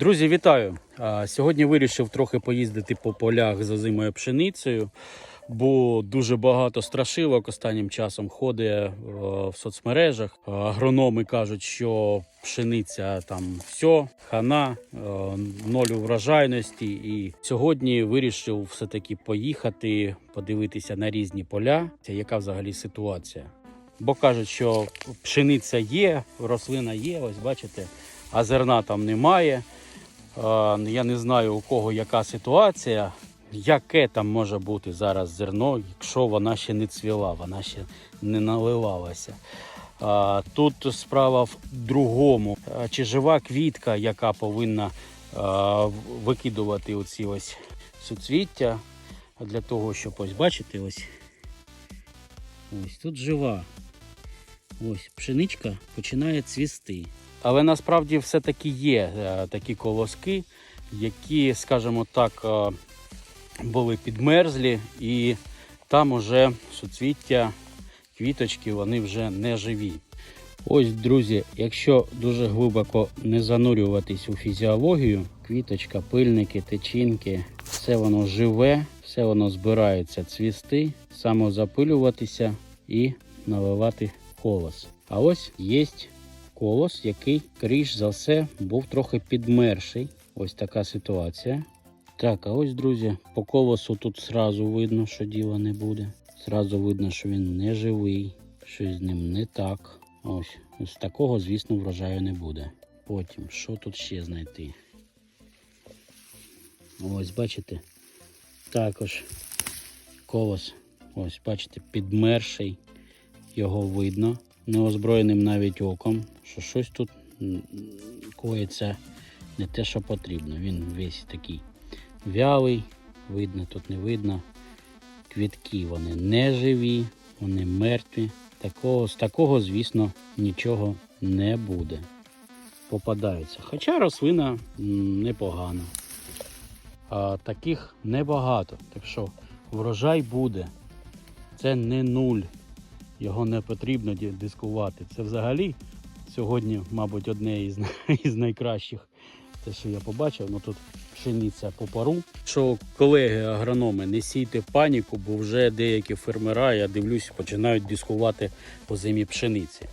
Друзі, вітаю! Сьогодні вирішив трохи поїздити по полях за зимою пшеницею, бо дуже багато страшилок останнім часом ходить е, в соцмережах. Агрономи кажуть, що пшениця там все, хана, е, ноль врожайності. І сьогодні вирішив все-таки поїхати, подивитися на різні поля, яка взагалі ситуація. Бо кажуть, що пшениця є, рослина є, ось бачите, а зерна там немає. Я не знаю, у кого яка ситуація, яке там може бути зараз зерно, якщо вона ще не цвіла, вона ще не наливалася. Тут справа в другому. Чи жива квітка, яка повинна викидувати оці ось суцвіття для того, щоб ось бачите, ось, ось тут жива. Ось пшеничка починає цвісти. Але насправді все-таки є е, такі колоски, які, скажімо так, е, були підмерзлі, і там уже суцвіття, квіточки, вони вже не живі. Ось, друзі, якщо дуже глибоко не занурюватись у фізіологію, квіточка, пильники, течінки, все воно живе, все воно збирається цвісти, самозапилюватися і наливати колос. А ось є колос, який, скоріш за все, був трохи підмерший. Ось така ситуація. Так, а ось, друзі, по колосу тут зразу видно, що діла не буде. Зразу видно, що він не живий, щось з ним не так. Ось, ось такого, звісно, врожаю не буде. Потім, що тут ще знайти? Ось, бачите, також колос, ось, бачите, підмерший. Його видно неозброєним навіть оком, що щось тут коїться не те, що потрібно. Він весь такий вялий, видно, тут не видно. Квітки вони не живі, вони мертві. Такого, з такого, звісно, нічого не буде. Попадаються. Хоча рослина непогана. А таких небагато. Так що врожай буде. Це не нуль його не потрібно дискувати. Це взагалі сьогодні, мабуть, одне із, із найкращих, те, що я побачив. Ну тут пшениця по пару. Що колеги агрономи, не сійте паніку, бо вже деякі фермера, я дивлюсь, починають дискувати по зимі пшениці.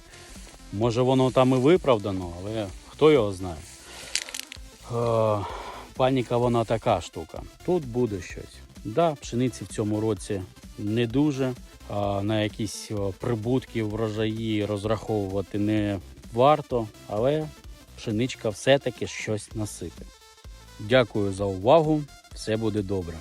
Може воно там і виправдано, але хто його знає. Е, паніка вона така штука. Тут буде щось. Да, пшениці в цьому році не дуже. На якісь прибутки врожаї розраховувати не варто, але пшеничка все-таки щось насипе. Дякую за увагу. Все буде добре.